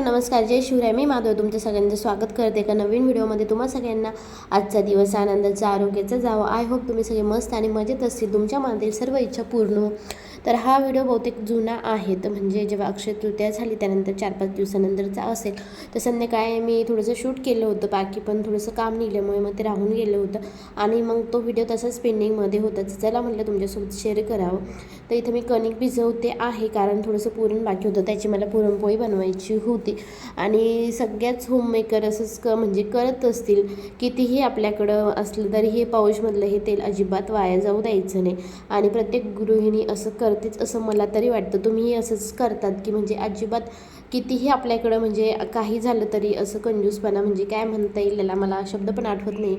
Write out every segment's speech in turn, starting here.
Hello नमस्कार. जय शिवराय. मी माधव. तुमचं सगळ्यांचं स्वागत करते एका नवीन व्हिडिओमध्ये. तुम्हा सगळ्यांना आजचा दिवस आनंदाचा आरोग्याचा जावं. आय होप तुम्ही सगळे मस्त आणि मजेत असतील. तुमच्या मनातील सर्व इच्छा पूर्ण तर हा व्हिडिओ बहुतेक जुना आहे. तर म्हणजे जेव्हा अक्षय तृतीया झाली त्यानंतर चार पाच दिवसानंतरचा असेल. तर संध्याकाळी मी थोडंसं शूट केलं होतं. बाकी पण थोडंसं काम निघल्यामुळे मग ते राहून गेलं होतं. आणि मग तो व्हिडिओ तसाच पेंडिंगमध्ये होता. चला म्हटलं तुमच्यासोबत शेअर करावं. तर इथं मी कणिक भिजवते आहे कारण थोडंसं पुरण बाकी होतं. त्याची मला पुरणपोळी बनवायची होती. आणि सगळ्याच होममेकर असंच क म्हणजे करत असतील. कितीही आपल्याकडं असलं तरी हे पाऊसमधलं हे तेल अजिबात वाया जाऊ द्यायचं नाही. आणि प्रत्येक गृहिणी असं कर करतेच असं मला तरी वाटतं. तुम्हीही असंच करतात की म्हणजे अजिबात कितीही आपल्याकडं म्हणजे काही झालं तरी असं कंजूसपणा म्हणजे काय म्हणता येईल याला मला शब्द पण आठवत नाही.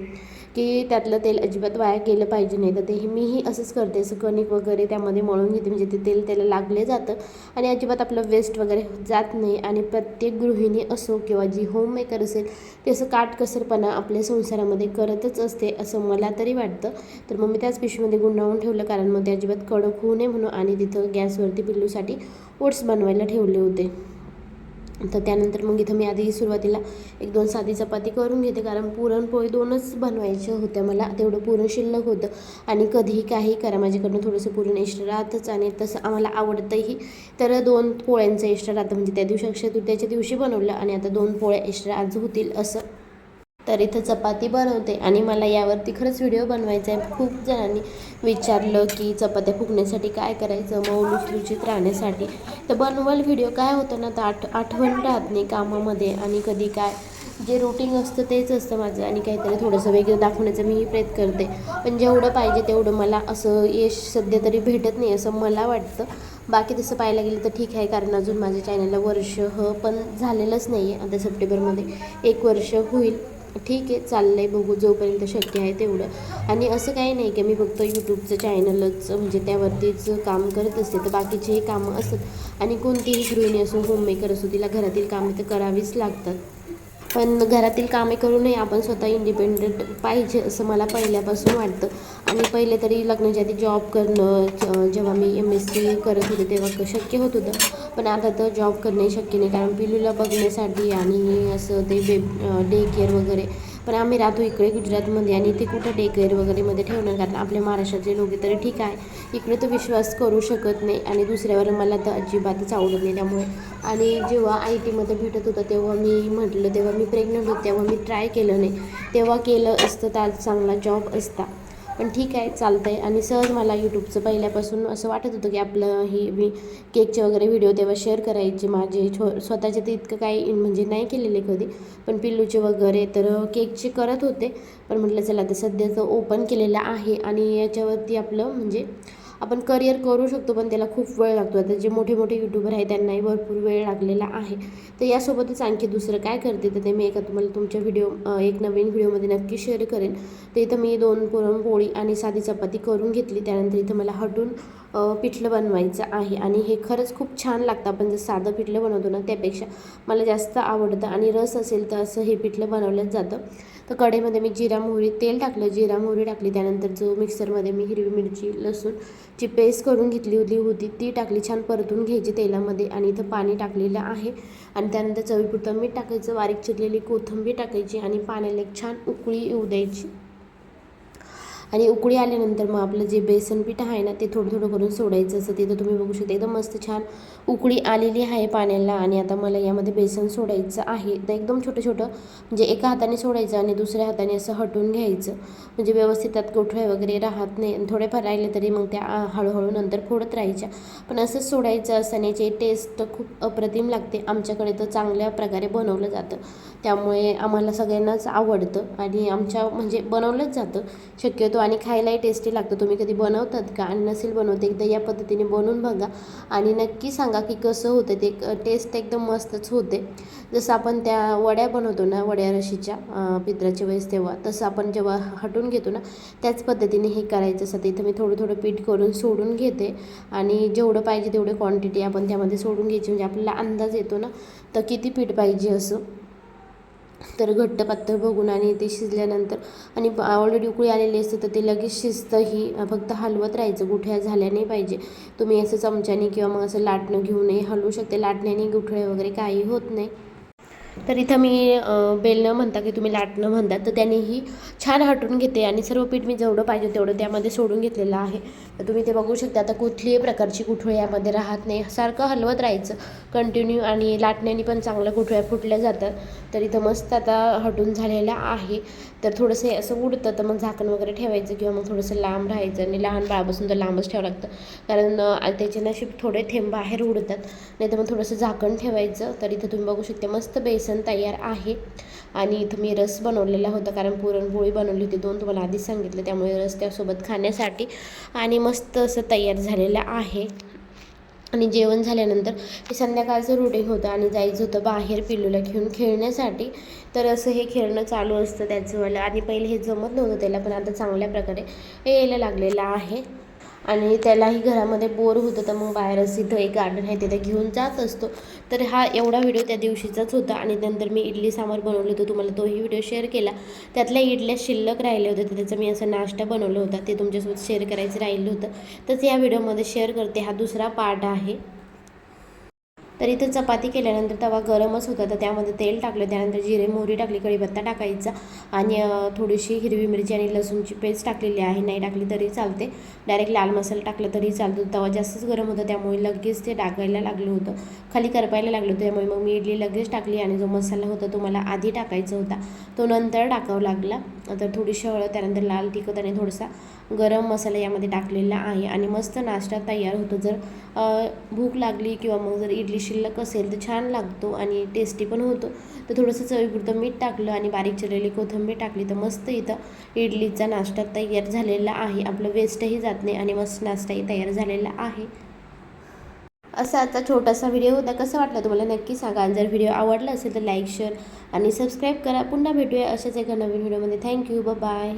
की त्यातलं तेल अजिबात वाया केलं पाहिजे नाही. तर ते मीही असंच करते. असं कणिक वगैरे त्यामध्ये मळून घेते. म्हणजे ते तेल त्याला लागले जातं आणि अजिबात आपलं वेस्ट वगैरे जात नाही. आणि प्रत्येक गृहिणी असो किंवा जी होममेकर असेल ते असं काटकसरपणा आपल्या संसारामध्ये करतच असते असं मला तरी वाटतं. तर मग मी त्याच पिशवीमध्ये गुंडाळून ठेवलं. कारण मग ते अजिबात कडक होऊ नये म्हणून आणि तिथं गॅसवरती पिल्लूसाठी ओट्स बनवायला ठेवले होते. तर त्यानंतर मग इथं मी आधी सुरुवातीला एक दोन साधी चपाती करून घेते कारण पुरणपोळी दोनच बनवायच्या होत्या मला. तेवढं पुरण शिल्लक होतं आणि कधीही काही करा. माझ्याकडनं थोडंसं पुरण एक्स्ट्रा राहतच आणि तसं आम्हाला आवडतंही. तर दोन पोळ्यांचं एक्स्ट्रा राहतं. म्हणजे त्या दिवशी अक्षय तृतीयाच्या दिवशी बनवलं आणि आता दोन पोळ्या एक्स्ट्रा आज होतील असं. तर इथं चपाती बनवते आणि मला यावरती खरंच व्हिडिओ बनवायचा आहे. खूप जणांनी विचारलं की चपात्या फुगण्यासाठी काय करायचं मऊ लुसलुशीत राहण्यासाठी. तर बनवल व्हिडिओ काय होतं ना तर आठ आठवण राहत नाही कामामध्ये आणि कधी काय. जे रुटीन असतं तेच असतं माझं आणि काहीतरी थोडंसं वेगळं दाखवण्याचा मीही प्रयत्न करते. पण जेवढं पाहिजे तेवढं मला असं यश सध्या तरी भेटत नाही असं मला वाटतं. बाकी तसं पाहायला गेलं तर ठीक आहे कारण अजून माझ्या चॅनलला वर्ष ह पण झालेलंच नाही आहे आता सप्टेंबरमध्ये एक वर्ष होईल. ठीक आहे चाललं आहे बघू जोपर्यंत शक्य आहे तेवढं. आणि असं काही नाही की मी फक्त यूट्यूबचं चॅनलच म्हणजे त्यावरतीच काम करत असते तर बाकीचेही कामं असतात. आणि कोणतीही गृहिणी असो होममेकर असो तिला घरातील कामं तर करावीच लागतात. पण घरातील कामे करूनही आपण स्वतः इंडिपेंडंट पाहिजे असं मला पहिल्यापासून वाटतं. आणि पहिले तरी लग्नाच्या आधी जॉब करणं जेव्हा मी एम एस सी करत होते तेव्हा शक्य होत होतं. पण आता तर जॉब करणे शक्य नाही कारण पिलूला बघण्यासाठी आणि असं ते बे डे केअर वगैरे पण आम्ही राहतो इकडे गुजरातमध्ये आणि ते कुठं डेकेअर वगैरेमध्ये ठेवणार? कारण आपल्या महाराष्ट्रातले लोक तरी ठीक आहे. इकडे तर विश्वास करू शकत नाही आणि दुसऱ्यावर मला तर अजिबातच आवडत नाही त्यामुळे. आणि जेव्हा आय टीमध्ये भेटत होतं तेव्हा मी म्हटलं तेव्हा मी प्रेग्नंट होते तेव्हा मी ट्राय केलं नाही. तेव्हा केलं असतं तर आज चांगला जॉब असता. पण ठीक आहे चालतं आहे आणि सहज मला यूट्यूबचं पहिल्यापासून असं वाटत होतं की आपलं हे मी केकचे वगैरे व्हिडिओ तेव्हा शेअर करायचे. माझे छो स्वतःचे तर इतकं काही म्हणजे नाही केलेले कधी. पण पिल्लूचे वगैरे तर केकचे करत होते. पण म्हटलं चला आता सध्याचं ओपन केलेलं आहे. आणि याच्यावरती आपलं म्हणजे आपण करिअर करू शकतो पण त्याला खूप वेळ लागतो. आता जे मोठे मोठे यूट्यूबर आहे त्यांनाही भरपूर वेळ लागलेला आहे. तर यासोबतच आणखी दुसरं काय करते? तर ते मी एका तुम्हाला तुमच्या व्हिडिओ एक नवीन व्हिडिओमध्ये नक्की शेअर करेन. तर इथं मी दोन पुरणपोळी आणि साधी चपाती करून घेतली. त्यानंतर इथं मला हटून पिठलं बनवायचं आहे. आणि हे खरंच खूप छान लागतं. आपण जर साधं पिठलं बनवतो ना त्यापेक्षा मला जास्त आवडतं आणि रस असेल तर असं हे पिठलं बनवलंच जातं. तर कढईमध्ये मी जिरा मोहरी तेल टाकलं. जिरा मोहरी टाकली. त्यानंतर जो मिक्सरमध्ये मी हिरवी मिरची लसूणची पेस्ट करून घेतली होती होती ती टाकली. छान परतून घ्यायची तेलामध्ये आणि इथं पाणी टाकलेलं आहे. आणि त्यानंतर चवीपुरतं मीठ टाकायचं. बारीक चिरलेली कोथिंबीर टाकायची आणि पाण्याला एक छान उकळी येऊ द्यायची. आणि उकळी आल्यानंतर मग आपलं जे बेसन पीठ आहे ना ते थोडं थोडं करून सोडायचं असं तिथं तुम्ही बघू शकता. एकदम मस्त छान उकळी आलेली आहे पाण्याला आणि आता मला यामध्ये बेसन सोडायचं आहे. तर एकदम छोटं छोटं म्हणजे एका हाताने सोडायचं आणि दुसऱ्या हाताने असं हटून घ्यायचं. म्हणजे व्यवस्थित त्यात गोठळे वगैरे राहत नाही आणि थोडेफार राहिले तरी मग त्या हळूहळू नंतर फोडत राहायच्या. पण असंच सोडायचं असताना याची टेस्ट खूप अप्रतिम लागते. आमच्याकडे तर चांगल्या प्रकारे बनवलं जातं. त्यामुळे आम्हाला सगळ्यांनाच आवडतं आणि आमच्या म्हणजे बनवलंच जातं. शक्यतो आणि खायलाही टेस्टी लागतं. तुम्ही कधी बनवतात का? आणि नसेल बनवते एकदा या पद्धतीने बनवून बघा. आणि नक्की सांगा की कसं होतं ते. टेस्ट एकदम मस्तच होते. जसं आपण त्या वड्या बनवतो ना वड्या रशीच्या पित्राच्या वेळेस तेव्हा तसं आपण जेव्हा हटून घेतो ना त्याच पद्धतीने हे करायचं. असतं इथं मी थोडं थोडं पीठ करून सोडून घेते. आणि जेवढं पाहिजे तेवढं क्वांटिटी आपण त्यामध्ये सोडून घ्यायची. म्हणजे आपल्याला अंदाज येतो ना तर किती पीठ पाहिजे असं. तर घट्ट पातळ बघून आणि ते शिजल्यानंतर आणि ऑलरेडी उकळी आलेली असते तर ते लगेच शिजतंही. फक्त हलवत राहायचं गुठळ्या झाल्या नाही पाहिजे. तुम्ही असं चमच्याने किंवा मग असं लाटणं घेऊनही हलवू शकते. लाटण्याने गुठळे वगैरे काही होत नाही. तर इथं मी बेलनं बेलणं म्हणता की तुम्ही लाटणं म्हणतात तर त्यानेही छान हटून घेते आणि सर्व पीठ मी जेवढं पाहिजे तेवढं त्यामध्ये सोडून घेतलेलं आहे. तर तुम्ही ते बघू शकता आता कुठलीही प्रकारची गुठळी यामध्ये राहत नाही. सारखं हलवत राहायचं कंटिन्यू आणि लाटण्याने पण चांगल्या गुठळ्या फुटल्या जातात. तर इथं मस्त आता हटून झालेलं आहे. तर थोडंसं असं उडतं तर मग झाकण वगैरे ठेवायचं किंवा मग थोडंसं लांब राहायचं आणि लहान बाळापासून तर लांबच ठेवावं लागतं. कारण त्याचे नशीब थोडे थेंब बाहेर उडतात. नाही तर मग थोडंसं झाकण ठेवायचं. तर इथं तुम्ही बघू शकता मस्त बेसन तयार आहे. आणि इथं मी रस बनवलेला होता कारण पुरणपोळी बनवली होती. दोन तुम्हाला आधीच सांगितलं त्यामुळे रस त्यासोबत खाण्यासाठी. आणि मस्त असं तयार झालेलं आहे. आणि जेवण झाल्यानंतर हे संध्याकाळचं रुटीन होतं आणि जायचं होतं बाहेर पिल्लूला घेऊन खेळण्यासाठी. तर असं हे खेळणं चालू असतं त्याचंवालं आणि पहिले हे जमत नव्हतं त्याला पण आता चांगल्या प्रकारे हे यायला लागलेलं आहे. आणि त्यालाही घरामध्ये बोर होतं तर मग बाहेरच इथं एक गार्डन आहे तिथे घेऊन जात असतो. तर हा एवढा व्हिडिओ त्या दिवशीचाच होता आणि नंतर मी इडली सांबार बनवलं होतं तुम्हाला तोही व्हिडिओ शेअर केला. त्यातल्या इडल्या शिल्लक राहिले होते तर त्याचा मी असा नाश्ता बनवला होता ते तुमच्यासोबत शेअर करायचं राहिलं होतं. तर या व्हिडिओमध्ये शेअर करते हा दुसरा पार्ट आहे. तर इथं चपाती केल्यानंतर तवा गरमच होता. तर त्यामध्ये तेल टाकलं. त्यानंतर जिरे मोहरी टाकली कढीपत्ता टाकायचा आणि थोडीशी हिरवी मिरची आणि लसूणची पेस्ट टाकलेली आहे. नाही टाकली तरी चालते. डायरेक्ट लाल मसाला टाकला तरी चालतो. तवा जास्तच गरम होता. त्यामुळे लगेच ते टाकायला लागलं होतं. खाली करपायला लागलं होतं. त्यामुळे मग मी इडली लगेच टाकली आणि जो मसाला होता तो मला आधी टाकायचा होता. तो नंतर टाकावा लागला. आता थोडीशी हळद त्यानंतर लाल तिखट आणि थोडासा गरम मसाला यामध्ये टाकलेला आहे. आणि मस्त नाश्ता तयार होतो. जर भूक लागली किंवा मग जर इडली शिल्लक असेल तर छान लागतो आणि टेस्टी पण होतो. तर थोडंसं चवीपुरतं मीठ टाकलं आणि बारीक चिरलेली कोथिंबीर टाकली तर मस्त इथं इडलीचा नाश्ता तयार झालेला आहे. आपलं वेस्टही जात नाही आणि मस्त नाश्ताही तयार झालेला आहे. असा आजचा छोटासा व्हिडिओ होता. कसा वाटला तुम्हाला? नक्की सांगा. आणि जर व्हिडिओ आवडला असेल तर लाईक शेअर आणि सबस्क्राईब करा. पुन्हा भेटूया अशाच एका नवीन व्हिडिओमध्ये थँक्यू बाय